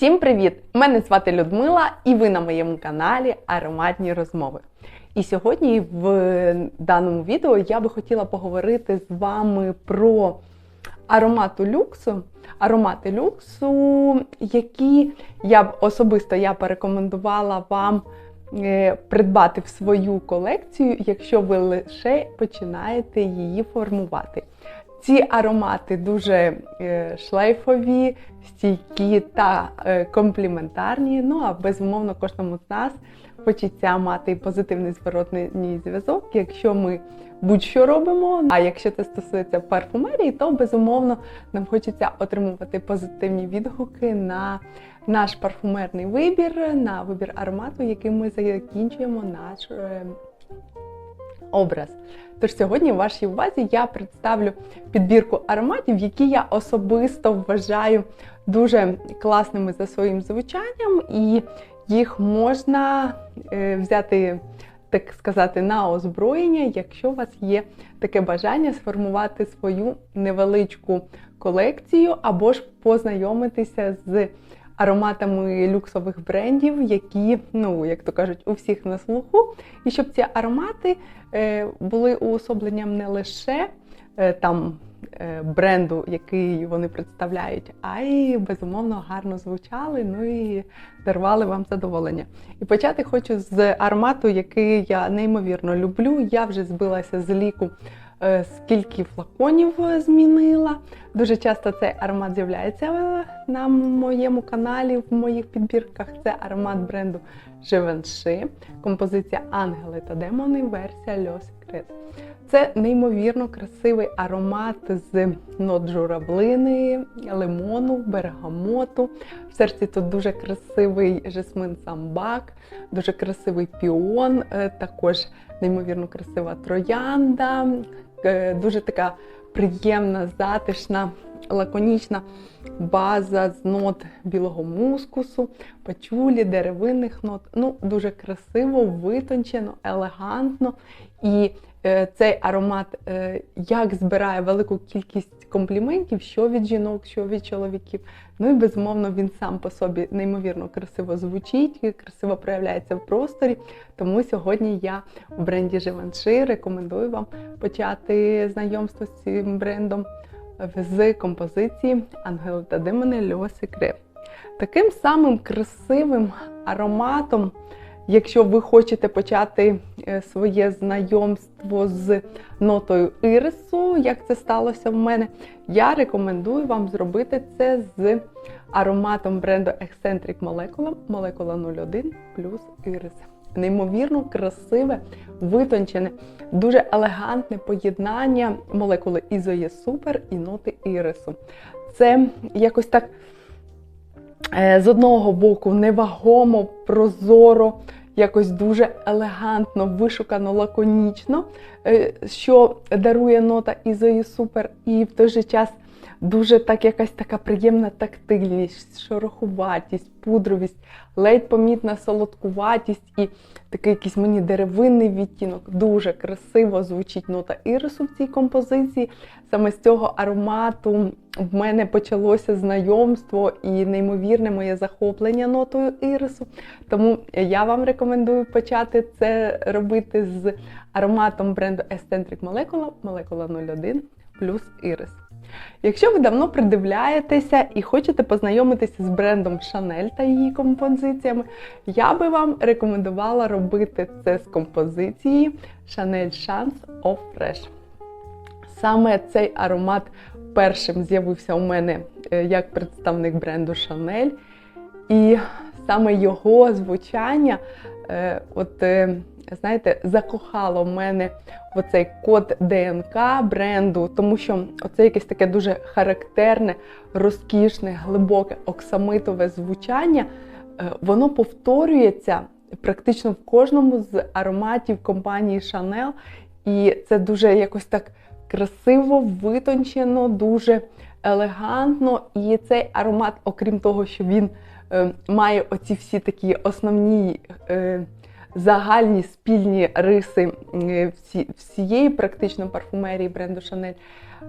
Всім привіт! Мене звати Людмила, і ви на моєму каналі Ароматні розмови. І сьогодні в даному відео я би хотіла поговорити з вами про аромату люксу, аромати люксу, які я б особисто я порекомендувала вам е, придбати в свою колекцію, якщо ви лише починаєте її формувати. Ці аромати дуже е, шлейфові, стійкі та е, компліментарні. Ну а безумовно, кожному з нас хочеться мати позитивний зворотний зв'язок, якщо ми будь-що робимо. А якщо це стосується парфумерії, то безумовно нам хочеться отримувати позитивні відгуки на наш парфумерний вибір, на вибір аромату, яким ми закінчуємо наш е, образ. Тож сьогодні в вашій увазі я представлю підбірку ароматів, які я особисто вважаю дуже класними за своїм звучанням, і їх можна е, взяти, так сказати, на озброєння, якщо у вас є таке бажання сформувати свою невеличку колекцію, або ж познайомитися з ароматами люксових брендів, які, ну, як то кажуть, у всіх на слуху. І щоб ці аромати е, були уособленням не лише е, там е, бренду, який вони представляють, а й безумовно гарно звучали, ну і дарували вам задоволення. І почати хочу з аромату, який я неймовірно люблю. Я вже збилася з ліку. Е, скільки флаконів змінила. Дуже часто цей аромат з'являється на моєму каналі, в моїх підбірках. Це аромат бренду Givenchy, композиція Ангели та Демони, версія Le Secret. Це неймовірно красивий аромат з нот журавлини, лимону, бергамоту. В серці тут дуже красивий жасмин самбак, дуже красивий піон, е, також неймовірно красива троянда, Е, дуже така приємна, затишна, лаконічна база з нот білого мускусу, пачулі, деревинних нот. Ну, Дуже красиво, витончено, елегантно. І е, цей аромат е, як збирає велику кількість компліментів, що від жінок, що від чоловіків. Ну і безумовно він сам по собі неймовірно красиво звучить, красиво проявляється в просторі. Тому сьогодні я в бренді Givenchy рекомендую вам почати знайомство з цим брендом з композиції Ангел та Демони Льо Секрет. Таким самим красивим ароматом. Якщо ви хочете почати е, своє знайомство з нотою ірису, як це сталося в мене, я рекомендую вам зробити це з ароматом бренду Eccentric Molecula Molecula 01 плюс ірис. Неймовірно красиве, витончене, дуже елегантне поєднання молекули Ізоє Супер і ноти ірису. Це якось так з одного боку невагомо, прозоро якось дуже елегантно, вишукано, лаконічно, е, що дарує нота Ізої Супер, і в той же час дуже так якась така приємна тактильність, шорохуватість, пудровість, ледь помітна солодкуватість і такий якийсь мені деревинний відтінок. Дуже красиво звучить нота ірису в цій композиції. Саме з цього аромату в мене почалося знайомство і неймовірне моє захоплення нотою ірису. Тому я вам рекомендую почати це робити з ароматом бренду Eccentric Molecula, Molecula 01 плюс ірис. Якщо ви давно придивляєтеся і хочете познайомитися з брендом Chanel та її композиціями, я би вам рекомендувала робити це з композиції Chanel Chance of Fresh. Саме цей аромат першим з'явився у мене е, як представник бренду Chanel. І саме його звучання, е, от е, знаєте, закохало в мене оцей код ДНК бренду, тому що оце якесь таке дуже характерне, розкішне, глибоке оксамитове звучання, е, воно повторюється практично в кожному з ароматів компанії Chanel. І це дуже якось так красиво, витончено, дуже елегантно. І цей аромат, окрім того, що він е, має оці всі такі основні. Е, загальні спільні риси е, всієї практично парфумерії бренду Chanel.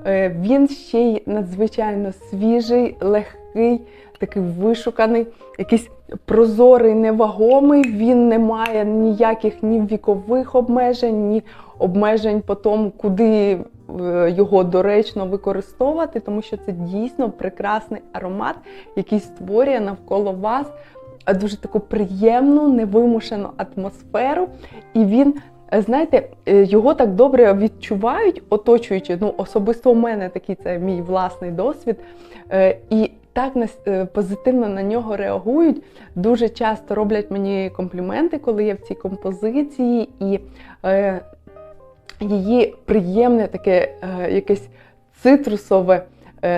Е, Він ще й надзвичайно свіжий, легкий, такий вишуканий, якийсь прозорий, невагомий. Він не має ніяких ні вікових обмежень, ні обмежень по тому, куди е, його доречно використовувати, тому що це дійсно прекрасний аромат, який створює навколо вас дуже таку приємну, невимушену атмосферу. І він, е, знаєте, е, його так добре відчувають, оточуючи. Ну, особисто у мене такий це мій власний досвід. Е, І так е, позитивно на нього реагують. Дуже часто роблять мені компліменти, коли я в цій композиції, і е, її приємне таке е, якесь цитрусове, е,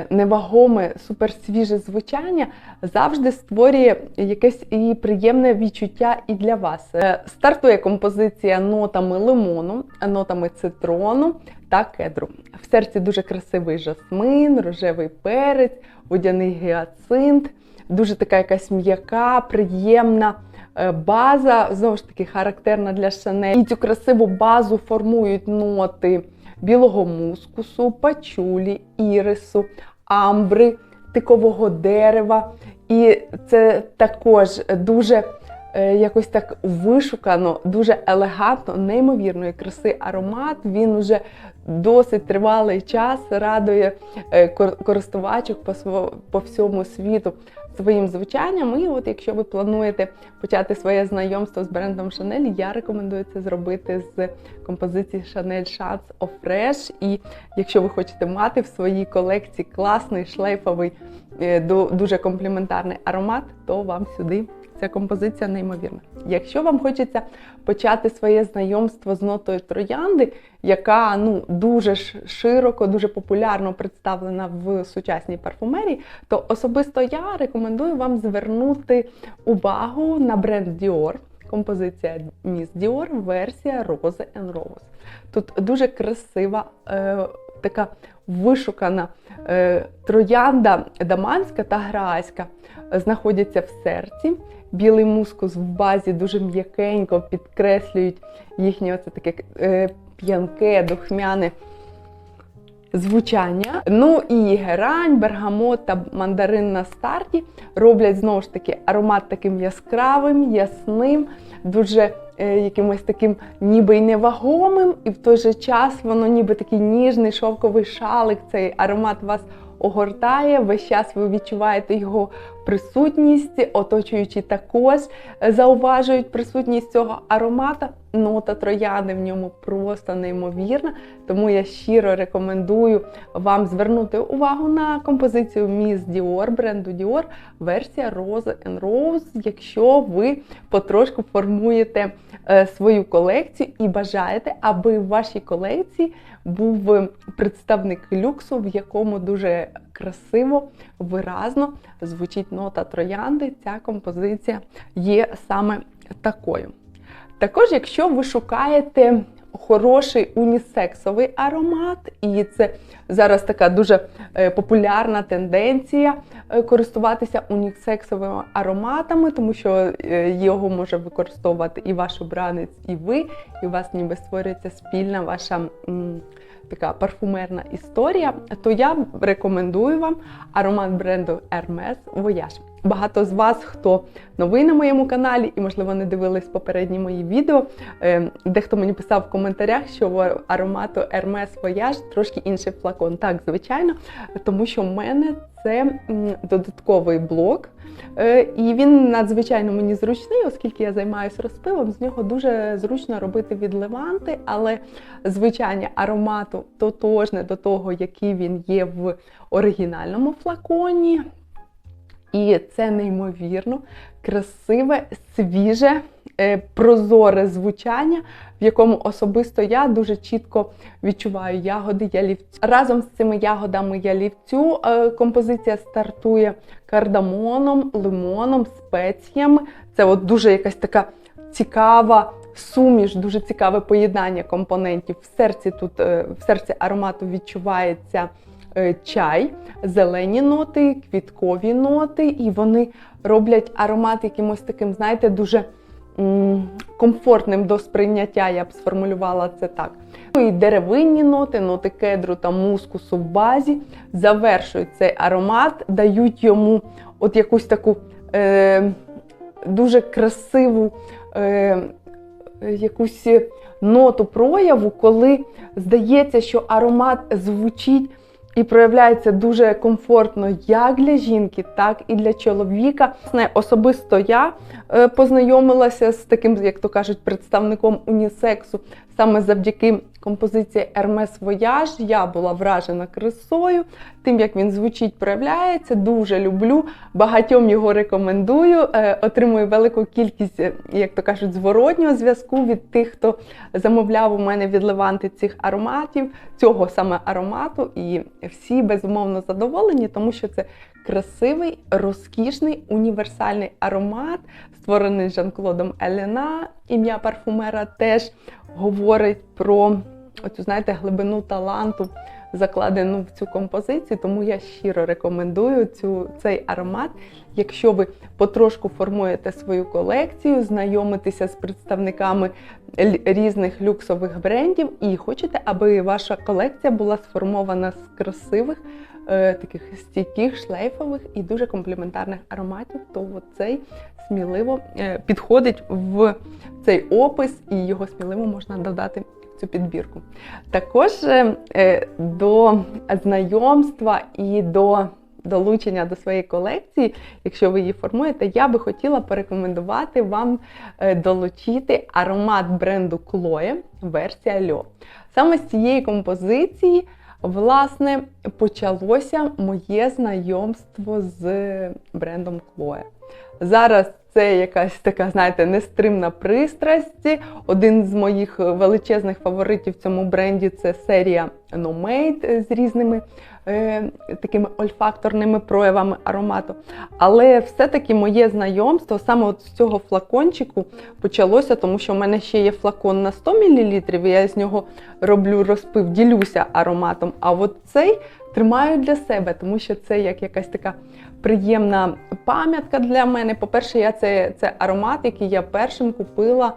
невагоме, суперсвіже звучання завжди створює якесь і приємне відчуття і для вас. Е, Стартує композиція нотами лимону, нотами цитрону та кедру. В серці дуже красивий жасмин, рожевий перець, водяний гіацинт, дуже така якась м'яка, приємна е, база, знову ж таки, характерна для Шанель. І цю красиву базу формують ноти білого мускусу, пачулі, ірису, амбри, тикового дерева. І це також дуже е, якось так вишукано, дуже елегантно, неймовірної краси аромат. Він вже досить тривалий час радує е, користувачок по всьому світу своїм звучанням. І от якщо ви плануєте почати своє знайомство з брендом Chanel, я рекомендую це зробити з композиції Chance of Fresh. І якщо ви хочете мати в своїй колекції класний шлейфовий, е, дуже компліментарний аромат, то вам сюди ця композиція неймовірна. Якщо вам хочеться почати своє знайомство з нотою троянди, яка ну дуже широко, дуже популярно представлена в сучасній парфумерії, то особисто я рекомендую вам звернути увагу на бренд Dior. Композиція Miss Dior, версія Rose and Rose. Тут дуже красива, е, така вишукана е, троянда даманська та грайська знаходяться в серці. Білий мускус в базі дуже м'якенько підкреслюють їхнє оце таке е, п'янке, духмяне звучання. Ну і герань, бергамот та мандарин на старті роблять знову ж таки аромат таким яскравим, ясним, дуже е, якимось таким ніби й невагомим, і в той же час воно ніби такий ніжний шовковий шалик. Цей аромат вас огортає. Весь час ви відчуваєте його присутність, оточуючі також е, зауважують присутність цього аромата. Нота трояни в ньому просто неймовірна. Тому я щиро рекомендую вам звернути увагу на композицію Miss Dior, бренду Dior, версія Rose and Rose, якщо ви потрошку формуєте е, свою колекцію і бажаєте, аби в вашій колекції був е, представник люксу, в якому дуже красиво, виразно звучить нота троянди. Ця композиція є саме такою. Також, якщо ви шукаєте хороший унісексовий аромат, і це зараз така дуже е, популярна тенденція е, користуватися унісексовими ароматами, тому що е, його може використовувати і ваш обранець, і ви, і у вас ніби створюється спільна ваша. Така парфумерна історія, то я рекомендую вам аромат бренду Hermes Voyage. Багато з вас, хто новий на моєму каналі і, можливо, не дивились попередні мої відео. е, Дехто мені писав в коментарях, що в аромату Hermes Voyage трошки інший флакон. Так, звичайно, тому що в мене це додатковий блок. Е, І він надзвичайно мені зручний, оскільки я займаюся розпивом. З нього дуже зручно робити відливанти, але звичайне аромату тотожне до того, який він є в оригінальному флаконі. І це неймовірно красиве, свіже, е, прозоре звучання, в якому особисто я дуже чітко відчуваю ягоди ялівцю. Разом з цими ягодами ялівцю е, композиція стартує кардамоном, лимоном, спеціями. Це от дуже якась така цікава. Суміш, дуже цікаве поєднання компонентів. В серці тут е, в серці аромату відчувається чай, зелені ноти, квіткові ноти, і вони роблять аромат якимось таким, знаєте, дуже комфортним до сприйняття, я б сформулювала це так. Ну і деревинні ноти, ноти кедру та мускусу в базі завершують цей аромат, дають йому от якусь таку е, дуже красиву е, якусь ноту прояву, коли здається, що аромат звучить і проявляється дуже комфортно як для жінки, так і для чоловіка. Власне, Особисто я е, познайомилася з таким, як то кажуть, представником унісексу саме завдяки композиції Hermes Voyage. Я була вражена красою, тим, як він звучить, проявляється. Дуже люблю. Багатьом його рекомендую. Е, Отримую велику кількість, е, як то кажуть, зворотнього зв'язку від тих, хто замовляв у мене від Леванти цих ароматів, цього саме аромату. І всі безумовно задоволені, тому що це красивий, розкішний, універсальний аромат, створений Жан-Клодом Елена. Ім'я парфумера теж говорить про оцю, знаєте, глибину таланту, закладену в цю композицію. Тому я щиро рекомендую цю, цей аромат. Якщо ви потрошку формуєте свою колекцію, знайомитеся з представниками різних люксових брендів і хочете, аби ваша колекція була сформована з красивих, е, таких стійких, шлейфових і дуже комплементарних ароматів, то цей сміливо е, підходить в цей опис, і його сміливо можна додати цю підбірку. Також е, е, до знайомства і до долучення до своєї колекції, якщо ви її формуєте, я би хотіла порекомендувати вам е, долучити аромат бренду Chloe версія Льо. Саме з цієї композиції, власне, почалося моє знайомство з брендом Chloe. Зараз це якась така, знаєте, нестримна пристрасть. Один з моїх величезних фаворитів в цьому бренді це серія No Made з різними е, такими ольфакторними проявами аромату. Але все-таки моє знайомство саме от з цього флакончику почалося, тому що в мене ще є флакон на 100 мл, і я з нього роблю розпив, ділюся ароматом. А от цей тримаю для себе, тому що це як якась така приємна пам'ятка для мене. По-перше, я це, це аромат, який я першим купила.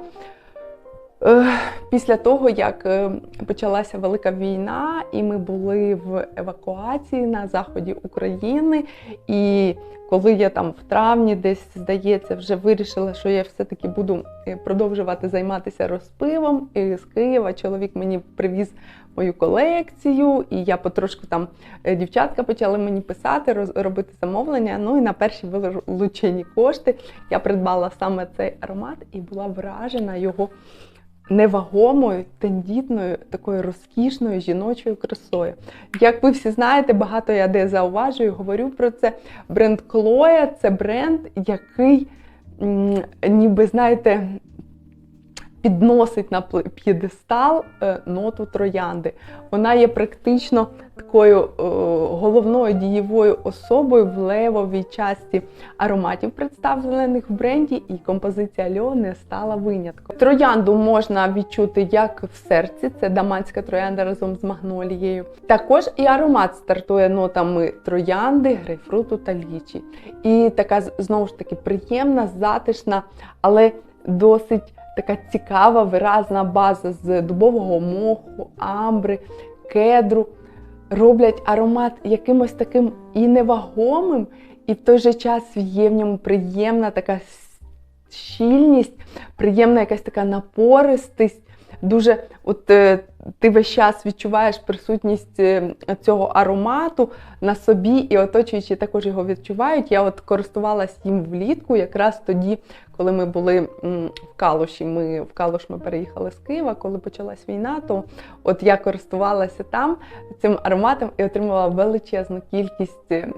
е, Після того, як е, почалася велика війна, і ми були в евакуації на заході України. І коли я там в травні, десь здається, вже вирішила, що я все-таки буду е, продовжувати займатися розпивом. І з Києва чоловік мені привіз мою колекцію, і я потрошку там е, дівчатка почали мені писати, робити замовлення. Ну і на перші вилучені кошти я придбала саме цей аромат і була вражена його невагомою, тендітною, такою розкішною жіночою красою. Як ви всі знаєте, багато я де зауважую, говорю про це. Бренд Chloe – це бренд, який ніби знаєте. Підносить на п'єдестал е, ноту троянди. Вона є практично такою е, головною дієвою особою в левовій часті ароматів, представлених в бренді, і композиція Льо не стала винятком. Троянду можна відчути як в серці, це даманська троянда разом з магнолією. Також і аромат стартує нотами троянди, грейпфруту та лічі. І така знову ж таки приємна, затишна, але досить така цікава, виразна база з дубового моху, амбри, кедру. Роблять аромат якимось таким і невагомим, і в той же час є в ньому приємна така щільність, приємна якась така напористість. Дуже, от е, ти весь час відчуваєш присутність е, цього аромату на собі, і оточуючі також його відчувають. Я от користувалась їм влітку, якраз тоді, коли ми були в Калуші. Ми в Калуш ми переїхали з Києва, коли почалась війна, то от я користувалася там цим ароматом і отримала величезну кількість е,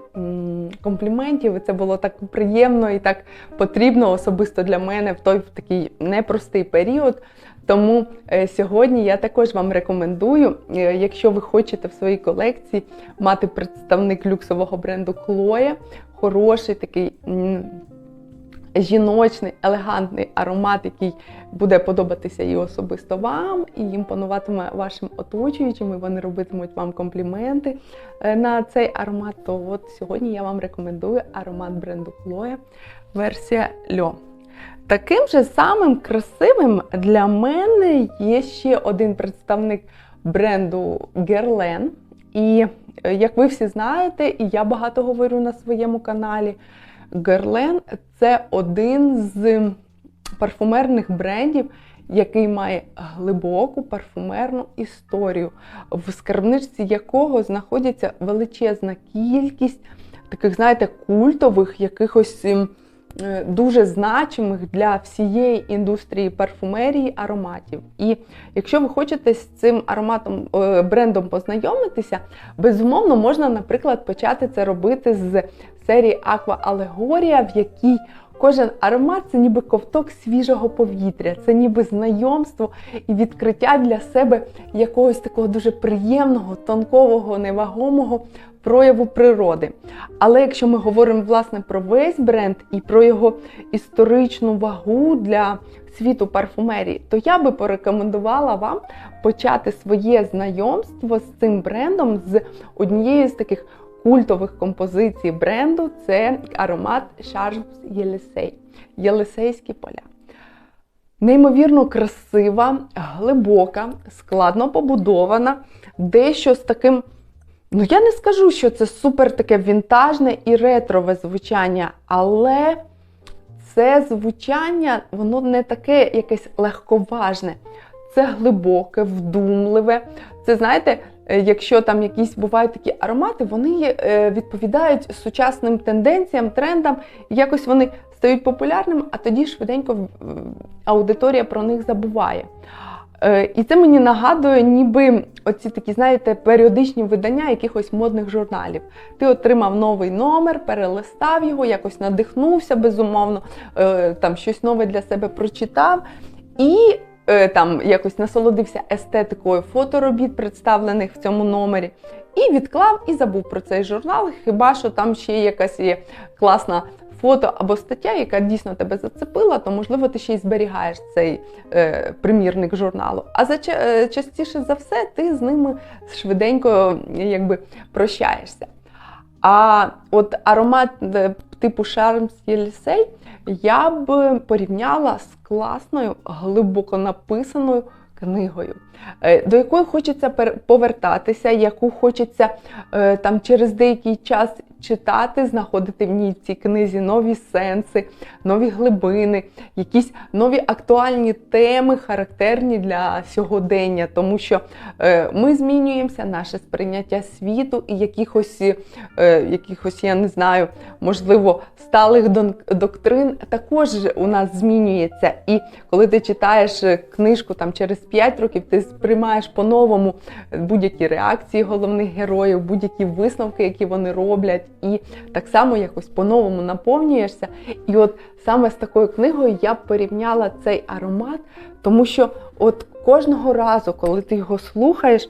компліментів. І це було так приємно і так потрібно особисто для мене в той в такий непростий період. Тому е, сьогодні я також вам рекомендую, е, якщо ви хочете в своїй колекції мати представник люксового бренду Chloe, хороший такий. Жіночний, елегантний аромат, який буде подобатися і особисто вам, і імпонуватиме вашим оточуючим, і вони робитимуть вам компліменти е, на цей аромат. То от сьогодні я вам рекомендую аромат бренду Chloe версія Льо. Таким же самим красивим для мене є ще один представник бренду Guerlain. І е, як ви всі знаєте, і я багато говорю на своєму каналі, Guerlain – це один з парфумерних брендів, який має глибоку парфумерну історію, в скарбничці якого знаходиться величезна кількість таких, знаєте, культових, якихось ем, дуже значимих для всієї індустрії парфумерії ароматів. І якщо ви хочете з цим ароматом е, брендом познайомитися, безумовно можна, наприклад, почати це робити з серії Aqua Allegoria, в якій Кожен аромат це ніби ковток свіжого повітря, це ніби знайомство і відкриття для себе якогось такого дуже приємного, тонкового, невагомого прояву природи. Але якщо ми говоримо власне про весь бренд і про його історичну вагу для світу парфумерії, то я би порекомендувала вам почати своє знайомство з цим брендом з однією з таких культових композицій бренду це аромат Charms Єлисей. Єлисейські поля. Неймовірно красива, глибока, складно побудована, дещо з таким. Ну, я не скажу, що це супер таке вінтажне і ретрове звучання, але це звучання, воно не таке якесь легковажне. Це глибоке, вдумливе. Це, знаєте, Е, якщо там якісь бувають такі аромати, вони е, відповідають сучасним тенденціям, трендам, якось вони стають популярними, а тоді швиденько аудиторія про них забуває. Е, і це мені нагадує, ніби оці такі, знаєте, періодичні видання якихось модних журналів. Ти отримав новий номер, перелистав його, якось надихнувся, безумовно, там щось нове для себе прочитав. І Е, там якось насолодився естетикою фоторобіт, представлених в цьому номері, і відклав і забув про цей журнал. Хіба що там ще якась є класна фото або стаття, яка дійсно тебе зацепила, то можливо ти ще й зберігаєш цей е, примірник журналу. А за е, частіше за все, ти з ними швиденько якби прощаєшся. А от аромат е, типу Елісей я б порівняла з класною, глибоко написаною книгою, е, до якої хочеться повертатися, яку хочеться е, там через деякий час читати, знаходити в ній цій книзі нові сенси, нові глибини, якісь нові актуальні теми, характерні для сьогодення, тому що е, ми змінюємося, наше сприйняття світу і якихось, якихось, я не знаю, можливо, сталих доктрин також у нас змінюється. І коли ти читаєш книжку там через 5 років ти сприймаєш по-новому будь-які реакції головних героїв, будь-які висновки, які вони роблять, і так само якось по-новому наповнюєшся. І от саме з такою книгою я порівняла цей аромат, тому що от кожного разу, коли ти його слухаєш,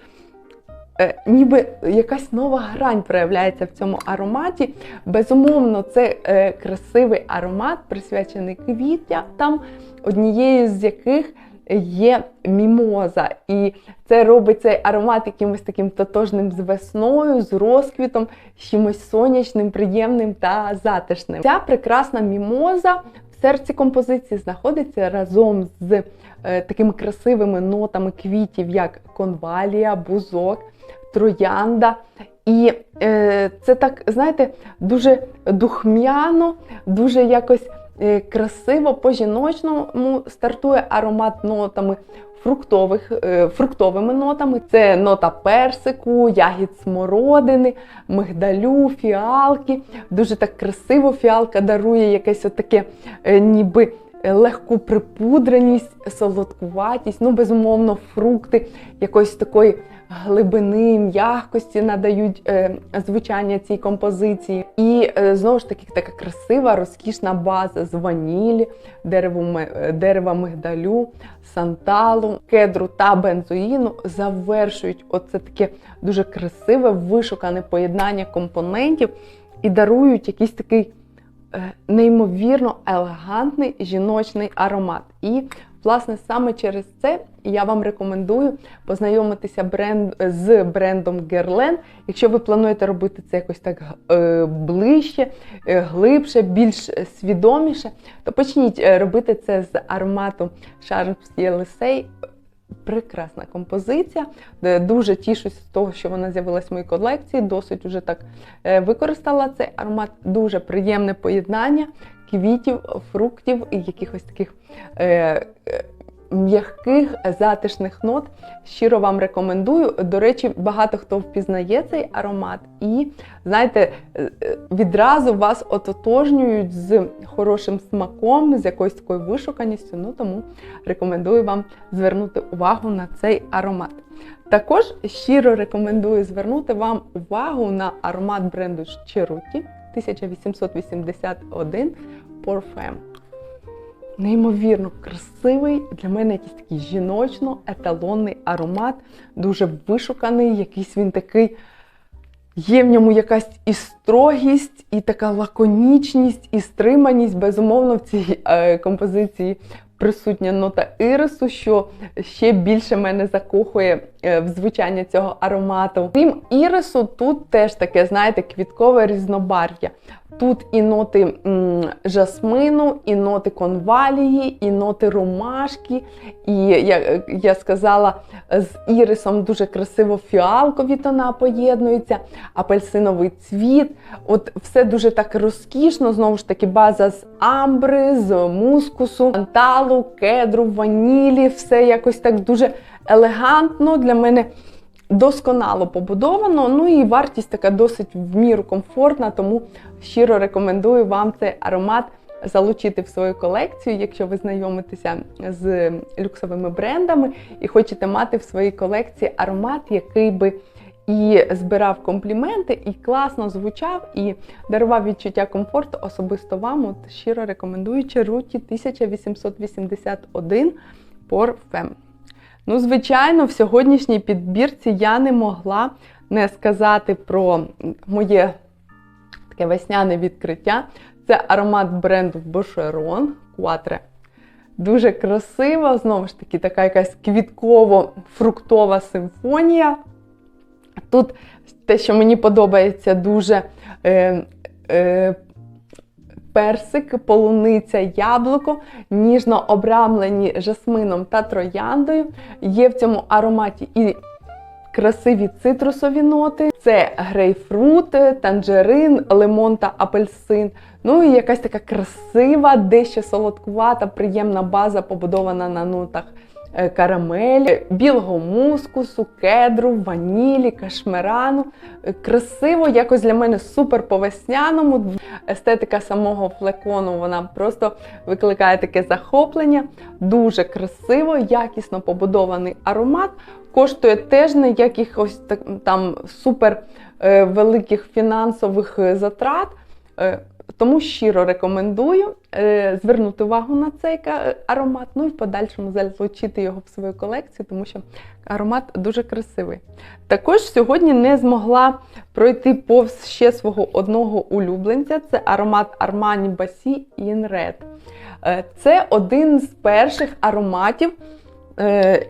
е, Ніби якась нова грань проявляється в цьому ароматі. Безумовно, це е, красивий аромат, присвячений квіттям, там однією з яких є мімоза. І це робить цей аромат якимось таким тотожним з весною, з розквітом, чимось сонячним, приємним та затишним. Ця прекрасна мімоза в серці композиції знаходиться разом з е, такими красивими нотами квітів, як конвалія, бузок, троянда. І е, це так, знаєте, дуже духмяно, дуже якось красиво по-жіночному стартує аромат нотами фруктових, е, фруктовими нотами. Це нота персику, ягід смородини, мигдалю, фіалки. Дуже так красиво фіалка дарує якесь отаке е, ніби. Легку припудреність, солодкуватість, ну, безумовно, фрукти якоїсь такої глибини, м'якості надають е, звучання цій композиції. І е, знову ж таки така красива, розкішна база з ванілі, дереву, е, дерева мигдалю, санталу, кедру та бензоїну завершують оце таке дуже красиве, вишукане поєднання компонентів і дарують якийсь такий. Е, неймовірно елегантний жіночний аромат. І Власне, саме через це я вам рекомендую познайомитися бренд, з брендом Guerlain. Якщо ви плануєте робити це якось так е, ближче, е, глибше, більш свідоміше, то почніть е, робити це з аромату Charms Елисей. Прекрасна композиція. Дуже тішусь з того, що вона з'явилась в моїй колекції. Досить уже так використала цей аромат. Дуже приємне поєднання квітів, фруктів і якихось таких е, е, м'яких затишних нот. Щиро вам рекомендую. До речі, багато хто впізнає цей аромат, і знаєте, е, е, відразу вас ототожнюють з хорошим смаком, з якоюсь такою вишуканістю. Ну тому рекомендую вам звернути увагу на цей аромат. Також щиро рекомендую звернути вам увагу на аромат бренду Cheruti 1881 Parfum. Неймовірно красивий, для мене якийсь такий жіночно-еталонний аромат, дуже вишуканий, якийсь він такий. Є в ньому якась і строгість, і така лаконічність, і стриманість. Безумовно, в цій е, композиції присутня нота ірису, що ще більше мене закохує е, в звучання цього аромату. Крім ірису, тут теж таке, знаєте, квіткове різнобар'я. Тут і ноти жасмину, і ноти конвалії, і ноти ромашки. І як я сказала, з ірисом дуже красиво фіалкові тона поєднуються, апельсиновий цвіт. От все дуже так розкішно. Знову ж таки, база з амбри, з мускусу, анталу, кедру, ванілі. Все якось так дуже елегантно для мене досконало побудовано. Ну і вартість така досить в міру комфортна, тому щиро рекомендую вам цей аромат залучити в свою колекцію, якщо ви знайомитеся з люксовими брендами і хочете мати в своїй колекції аромат, який би і збирав компліменти, і класно звучав, і дарував відчуття комфорту особисто вам. От щиро рекомендую Чаруті 1881 Parfum. Ну, звичайно, в сьогоднішній підбірці я не могла не сказати про моє таке весняне відкриття. Це аромат бренду Boucheron Quattro. Дуже красива, знову ж таки, така якась квітково-фруктова симфонія. Тут те, що мені подобається, дуже е, е, персик, полуниця, яблуко, ніжно обрамлені жасмином та трояндою. Є в цьому ароматі і красиві цитрусові ноти. Це грейпфрут, танжерин, лимон та апельсин. Ну і якась така красива, дещо солодкувата, приємна база, побудована на нотах карамелі, білого мускусу, кедру, ванілі, кашмерану. Е, Красиво, якось для мене супер по-весняному. Естетика самого флекону вона просто викликає таке захоплення. Дуже красиво, якісно побудований аромат. Коштує теж не якихось там супер е, великих фінансових е, затрат. Е, тому щиро рекомендую е, звернути увагу на цей аромат, ну і в подальшому залучити його в свою колекцію, тому що аромат дуже красивий. Також сьогодні не змогла пройти повз ще свого одного улюбленця. Це аромат Armani Bassi In Red. Е, Це один з перших ароматів, е,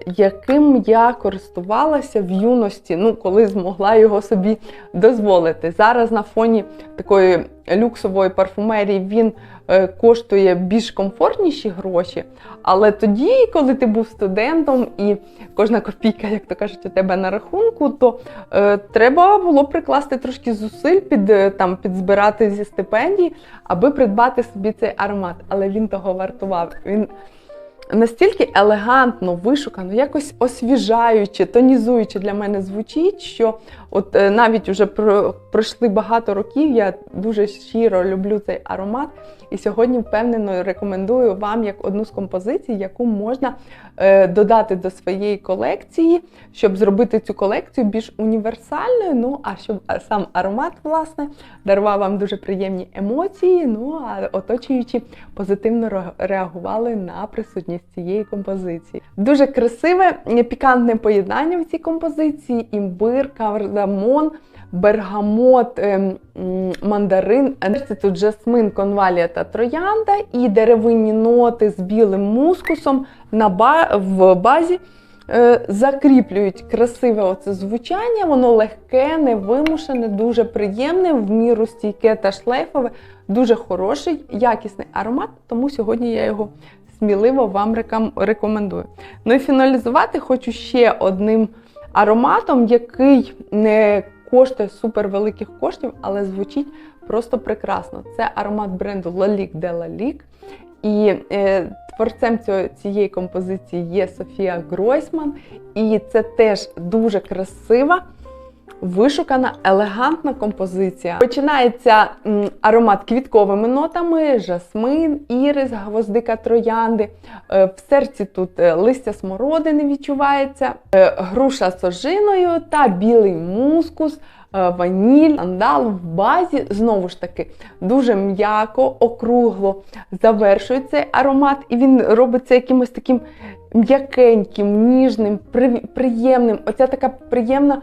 яким я користувалася в юності, ну коли змогла його собі дозволити. Зараз на фоні такої люксової парфумерії він е, коштує більш комфортніші гроші. Але тоді, коли ти був студентом і кожна копійка, як то кажуть, у тебе на рахунку, то е, треба було прикласти трошки зусиль під е, там підзбирати зі стипендій, аби придбати собі цей аромат. Але він того вартував. Він настільки елегантно, вишукано, якось освіжаюче, тонізуюче для мене звучить, що от е, навіть вже пройшли багато років, я дуже щиро люблю цей аромат. І сьогодні впевнено рекомендую вам як одну з композицій, яку можна е, додати до своєї колекції, щоб зробити цю колекцію більш універсальною. Ну а щоб сам аромат, власне, дарував вам дуже приємні емоції. Ну а оточуючі позитивно реагували на присутність неповторність цієї композиції. Дуже красиве, пікантне поєднання в цій композиції: імбир, кардамон, бергамот, ем, мандарин. Це тут жасмин, конвалія та троянда і деревинні ноти з білим мускусом на в базі. е, Закріплюють красиве оце звучання, воно легке, невимушене, дуже приємне, в міру стійке та шлейфове, дуже хороший, якісний аромат, тому сьогодні я його сміливо вам рекомендую. Ну і фіналізувати хочу ще одним ароматом, який не коштує супервеликих коштів, але звучить просто прекрасно. Це аромат бренду Lalique de Lalique. І е, творцем цього, цієї композиції є Софія Гройсман. І це теж дуже красива, вишукана, елегантна композиція. Починається аромат квітковими нотами: жасмин, ірис, гвоздика троянди. Е, в серці тут е, листя смородини відчувається, е, груша з ожиною та білий мускус. Ваніль, сандал в базі, знову ж таки, дуже м'яко, округло завершує цей аромат, і він робиться якимось таким м'якеньким, ніжним, при- приємним. Оця така приємна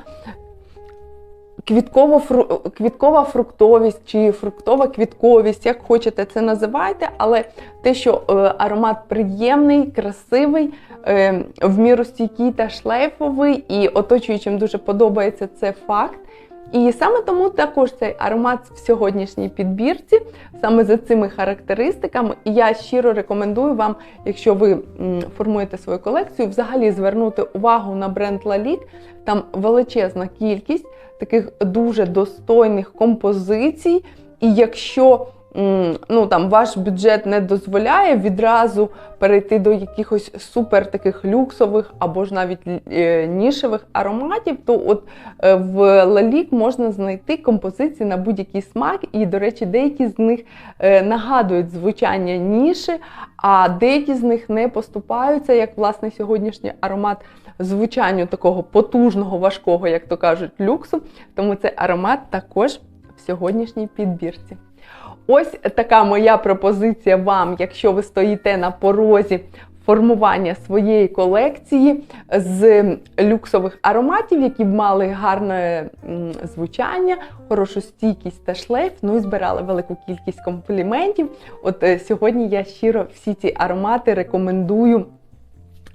квітково квіткова фруктовість чи фруктова квітковість, як хочете це називайте, але те, що е, аромат приємний, красивий, е, в міру стійкий та шлейфовий, і оточуючим дуже подобається це факт. І саме тому також цей аромат в сьогоднішній підбірці, саме за цими характеристиками. Я щиро рекомендую вам, якщо ви формуєте свою колекцію, взагалі звернути увагу на бренд Lalique. Там величезна кількість таких дуже достойних композицій. І якщо ну, там, ваш бюджет не дозволяє відразу перейти до якихось супер таких люксових або ж навіть е, нішевих ароматів, то от е, в Лалік можна знайти композиції на будь-який смак, і, до речі, деякі з них е, нагадують звучання ніші, а деякі з них не поступаються, як власне сьогоднішній аромат звучанню такого потужного, важкого, як то кажуть, люксу. Тому цей аромат також в сьогоднішній підбірці. Ось така моя пропозиція вам, якщо ви стоїте на порозі формування своєї колекції з люксових ароматів, які б мали гарне звучання, хорошу стійкість та шлейф. Ну і збирали велику кількість компліментів. От е, сьогодні я щиро всі ці аромати рекомендую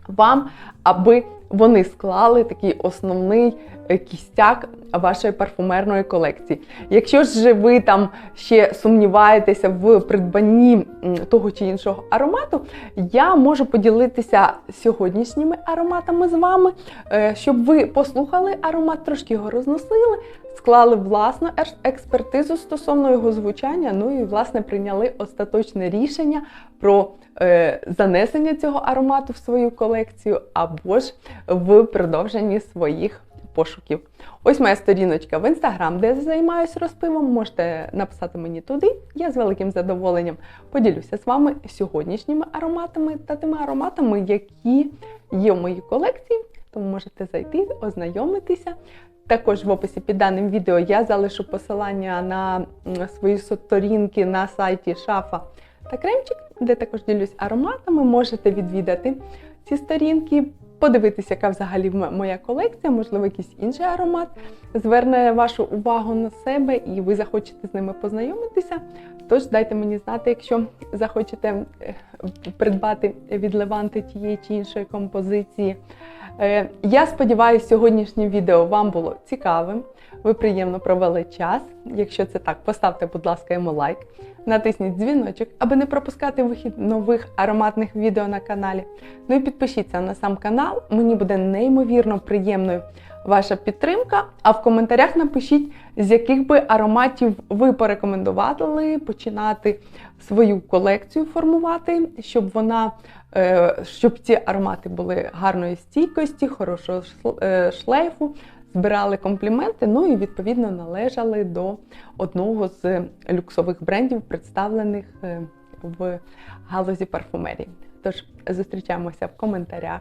вам, аби вони склали такий основний кістяк вашої парфумерної колекції. Якщо ж ви там ще сумніваєтеся в придбанні того чи іншого аромату, я можу поділитися сьогоднішніми ароматами з вами, е, щоб ви послухали аромат, трошки його розносили, склали власну експертизу стосовно його звучання, ну і власне прийняли остаточне рішення про е, занесення цього аромату в свою колекцію або ж в продовженні своїх пошуків. Ось моя сторіночка в інстаграм, де я займаюся розпивом. Можете написати мені туди. Я з великим задоволенням поділюся з вами сьогоднішніми ароматами та тими ароматами, які є в моїй колекції. Тому можете зайти, ознайомитися. Також в описі під даним відео я залишу посилання на свої сторінки на сайті Шафа та Кремчик, де також ділюсь ароматами. Можете відвідати ці сторінки, подивитися, яка взагалі моя колекція, можливо, якийсь інший аромат зверне вашу увагу на себе і ви захочете з ними познайомитися. Тож дайте мені знати, якщо захочете е, придбати від Леванти тієї чи іншої композиції. Е, Я сподіваюся, сьогоднішнє відео вам було цікавим. Ви приємно провели час. Якщо це так, поставте, будь ласка, йому лайк, натисніть дзвіночок, аби не пропускати вихід нових ароматних відео на каналі. Ну і підпишіться на сам канал. Мені буде неймовірно приємною ваша підтримка. А в коментарях напишіть, з яких би ароматів ви порекомендували починати свою колекцію формувати, щоб вона е, щоб ці аромати були гарної стійкості, хорошого е, шлейфу, збирали компліменти, ну і відповідно належали до одного з люксових брендів, представлених е, в галузі парфумерії. Тож зустрічаємося в коментарях.